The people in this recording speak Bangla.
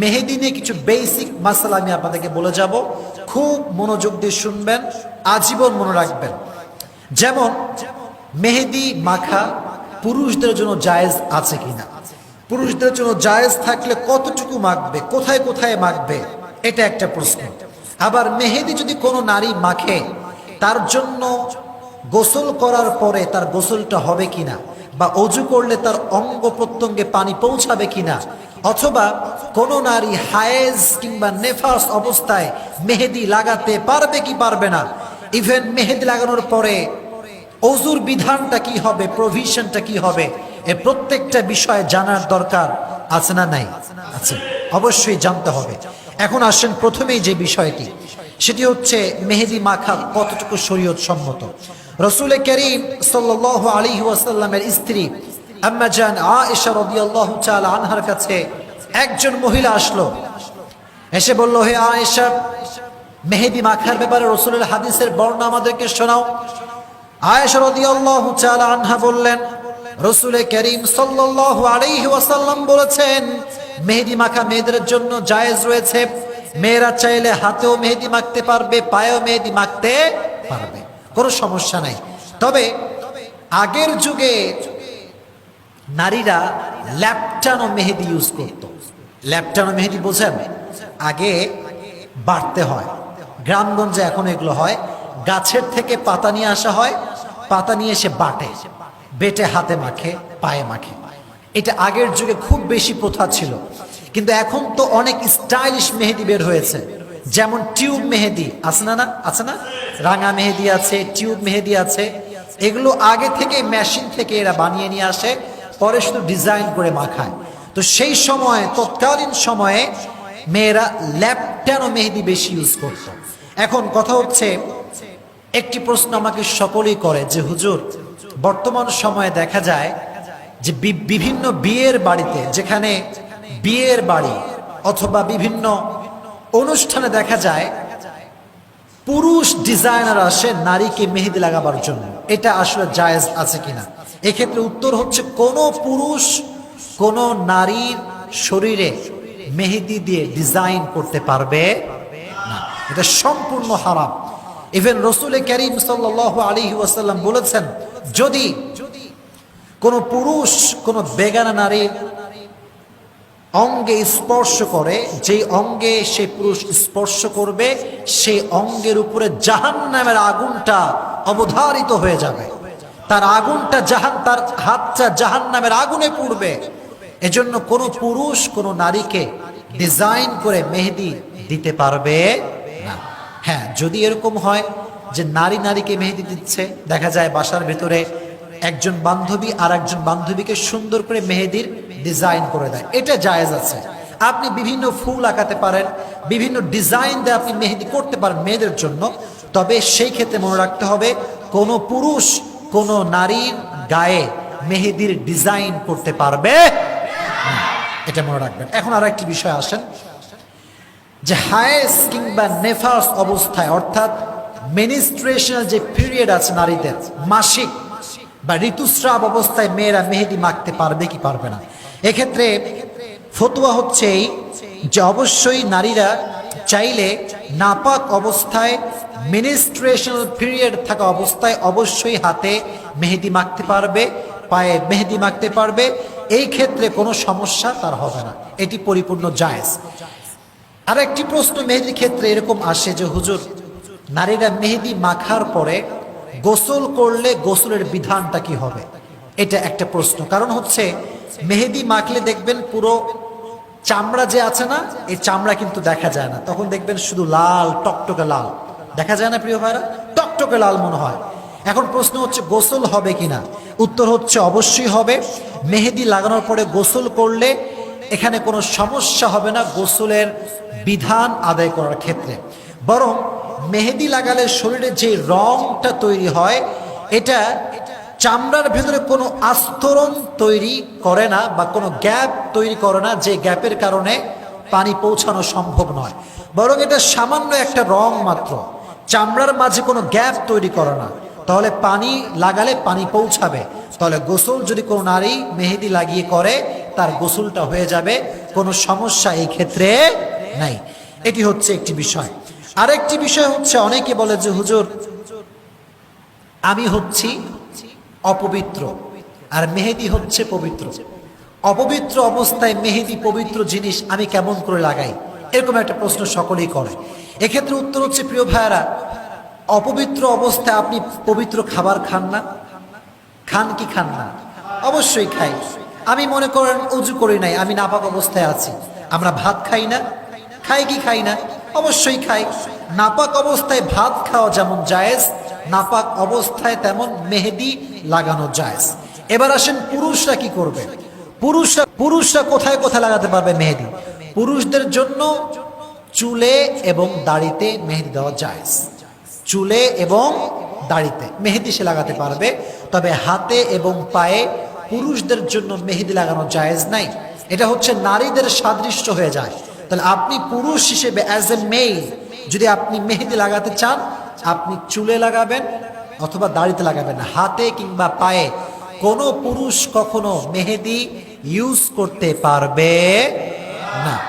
মেহেদি নিয়ে কিছু বেসিক মাসালা আমি আপনাদেরকে বলে যাব। খুব মনোযোগ দিয়ে শুনবেন, আজীবন মনে রাখবেন। যেমন, মেহেদি মাখা পুরুষদের জন্য জায়েজ আছে কিনা? পুরুষদের জন্য জায়েজ থাকলে কতটুকু মাখবে? কোথায় কোথায় মাখবে? এটা একটা প্রশ্ন। আবার মেহেদি যদি কোনো নারী মাখে, তার জন্য গোসল করার পরে তার গোসলটা হবে কিনা? বা অজু করলে তার অঙ্গ প্রত্যঙ্গে পানি পৌঁছাবে কিনা? অথবা কোনো নারী হায়েজ কিংবা নেফাস অবস্থায় মেহেদি লাগাতে পারবে কি পারবে না? ইভেন মেহেদি লাগানোর পরে অজুর বিধানটা কি হবে? প্রভিশনটা কি হবে? এ প্রত্যেকটা বিষয়ে জানার দরকার আছে না নাই? আছে। অবশ্যই জানতে হবে। এখন আসেন প্রথমেই যে বিষয়টি। সেটি হচ্ছে মেহেদি মাখা কতটুকু শরীয়ত সম্মত রসুল করিম সাল্ল আলী ওয়াসাল্লামের স্ত্রী আম্মা জান আয়েশা রাদিয়াল্লাহু তাআলা আনহার কাছে একজন মহিলা আসলো। এসে বলল, হে আয়েশা, মেহেদি মাখার ব্যাপারে রসুলের হাদিসের বর্ণনা আমাদেরকে শোনাও। আয়েশা রাদিয়াল্লাহু তাআলা আনহা বললেন, রসুলে করিম সাল্লাল্লাহু আলাইহি ওয়াসাল্লাম বলেছেন, মেহেদি মাখা মেয়েদের জন্য জায়েজ রয়েছে। মেয়েরা চাইলে হাতেও মেহেদি মাখতে পারবে, পায়েও মেহেদি মাখতে পারবে। কোনো সমস্যা নাই। তবে আগের যুগে নারীরা ল্যাপটানো মেহেদি ইউজ করত। ল্যাপটানো মেহেদি বোঝেন? আগে বাড়তে হয়। গ্রামগঞ্জে এখন এগুলো হয়। গাছের থেকে পাতা নিয়ে আসা হয়। পাতা নিয়ে এসে বাটে। বেটে হাতে মাখে, পায়ে মাখে। এটা আগের যুগে খুব বেশি প্রথা ছিল। কিন্তু এখন তো অনেক স্টাইলিশ মেহেদি বের হয়েছে। যেমন টিউব মেহেদি। আছে না না? আছে না? রাঙা মেহেদি আছে, টিউব মেহেদি আছে। এগুলো আগে থেকে মেশিন থেকে এরা বানিয়ে নিয়ে আসে। পরে শুধু ডিজাইন করে মাখায়। তো সেই সময়, তৎকালীন সময়ে মেয়েরা ল্যাপটানো মেহেদি বেশি ইউজ করত। এখন কথা হচ্ছে, একটি প্রশ্ন আমাকে সকলেই করে যে, হুজুর, বর্তমান সময়ে দেখা যায় যে বিভিন্ন বিয়ের বাড়িতে, যেখানে বিয়ের বাড়ি অথবা বিভিন্ন অনুষ্ঠানে দেখা যায়, পুরুষ ডিজাইনার আসে নারীকে মেহেদি লাগাবার জন্য। এটা আসলে জায়েজ আছে কিনা? এক্ষেত্রে উত্তর হচ্ছে কোন পুরুষ কোন নারীর শরীরে মেহেদি দিয়ে ডিজাইন করতে পারবে না। এটা সম্পূর্ণ হারাম। ইভেন রসুল করিম সাল্লাহ আলী ওয়াসাল্লাম বলেছেন, যদি কোন পুরুষ কোন বেগানা নারীর অঙ্গে স্পর্শ করে, যেই অঙ্গে সে পুরুষ স্পর্শ করবে, সেই অঙ্গের উপরে জাহান নামের আগুনটা অবধারিত হয়ে যাবে। তার আগুনটা জাহান, তার হাতটা জাহান নামের আগুনে পুড়বে। এজন্য কোনো পুরুষ, কোনো নারীকে ডিজাইন করে মেহেদি দিতে পারবে না। হ্যাঁ যদি এরকম হয় যে নারী নারীকে মেহেদি দিচ্ছে, দেখা যায় বাসার ভেতরে একজন বান্ধবী আর একজন বান্ধবীকে সুন্দর করে মেহেদির ডিজাইন করে দেয়। এটা জায়েজ আছে। আপনি বিভিন্ন ফুল আঁকাতে পারেন, বিভিন্ন ডিজাইন দিয়ে আপনি মেহেদি করতে পারেন মেয়েদের জন্য, তবে সেই ক্ষেত্রে মনে রাখতে হবে কোনো পুরুষ কোনো নারীর গায়ে মেহেদির ডিজাইন করতে পারবে? এটা মনে রাখবেন। এখন আর একটি বিষয় আসেন। যে হায়েস কিংবা নেফাস অবস্থায়, অর্থাৎ মেনিস্ট্রেশনাল যে পিরিয়ড আছে নারীদের, মাসিক বা ঋতুস্রাব অবস্থায় মেয়েরা মেহেদি মাখতে পারবে কি পারবে না? এক্ষেত্রে ফতুয়া হচ্ছে যে অবশ্যই নারীরা চাইলে নাপাক অবস্থায় মিনিস্ট্রেশনাল পিরিয়ড থাকা অবস্থায় অবশ্যই হাতে মেহেদি মাখতে পারবে, পায়ে মেহেদি মাখতে পারবে। এই ক্ষেত্রে কোনো সমস্যা তার হবে না। এটি পরিপূর্ণ জায়েজ। আর একটি প্রশ্ন, মেহেদির ক্ষেত্রে এরকম আসে যে, হুজুর, নারীরা মেহেদি মাখার পরে গোসল করলে গোসলের বিধানটা কি হবে? এটা একটা প্রশ্ন। কারণ হচ্ছে, মেহেদি মাখলে দেখবেন পুরো চামড়া যে আছে না, এই চামড়া কিন্তু দেখা যায় না। তখন দেখবেন শুধু লাল, টকটকে লাল। দেখা যায় না, প্রিয় ভাইরা টকটকে লাল মনে হয়। এখন প্রশ্ন হচ্ছে, গোসল হবে কিনা? উত্তর হচ্ছে, অবশ্যই হবে। মেহেদি লাগানোর পরে গোসল করলে এখানে কোনো সমস্যা হবে না গোসলের বিধান আদায় করার ক্ষেত্রে। বরং মেহেদি লাগালে শরীরে যে রংটা তৈরি হয়, এটা চামড়ার ভেতরে কোনো আস্তরণ তৈরি করে না বা কোনো গ্যাপ তৈরি করে না যে গ্যাপের কারণে পানি পৌঁছানো সম্ভব নয়। বরং এটা সামান্য একটা রং মাত্র। চামড়ার মাঝে কোনো গ্যাপ তৈরি করে না। তাহলে পানি লাগালে পানি পৌঁছাবে। তাহলে গোসল যদি কোনো নারী মেহেদি লাগিয়ে করে, তার গোসলটা হয়ে যাবে। কোনো সমস্যা এই ক্ষেত্রে নাই। এটি হচ্ছে একটি বিষয়। আরেকটি বিষয় হচ্ছে, অনেকে বলে যে, হুজুর, আমি হচ্ছি অপবিত্র আর মেহেদি হচ্ছে পবিত্র। অপবিত্র অবস্থায় মেহেদি পবিত্র জিনিস আমি কেমন করে লাগাই? এরকম একটা প্রশ্ন সকলেই করে। এক্ষেত্রে উত্তর হচ্ছে, প্রিয় ভাইয়ারা, অপবিত্র অবস্থায় আপনি পবিত্র খাবার খান না। খান কি খান না? অবশ্যই খাই। আমি মনে করেন, উজু করি নাই, আমি নাপাক অবস্থায় আছি। আমরা ভাত খাই না। খাই কি খাই না? অবশ্যই খাই। নাপাক অবস্থায় ভাত খাওয়া যেমন জায়েজ, নাপাক অবস্থায় তেমন মেহেদি লাগানো জায়েজ। এবার আসেন পুরুষরা কি করবে? পুরুষরা পুরুষরা কোথায় কোথায় লাগাতে পারবে মেহেদি? পুরুষদের জন্য চুলে এবং দাড়িতে মেহেদি দেওয়া জায়েজ। চুলে এবং দাড়িতে মেহেদি সে লাগাতে পারবে, তবে হাতে এবং পায়ে পুরুষদের জন্য মেহেদি লাগানো জায়েজ নাই। এটা হচ্ছে নারীদের সাদৃশ্য হয়ে যায়। তাহলে আপনি পুরুষ হিসেবে অ্যাজ এ মেয়ে যদি আপনি মেহেদি লাগাতে চান, আপনি চুলে লাগাবেন অথবা দাড়িতে লাগাবেন। হাতে কিংবা পায়ে কোনো পুরুষ কখনো মেহেদি ইউজ করতে পারবে না।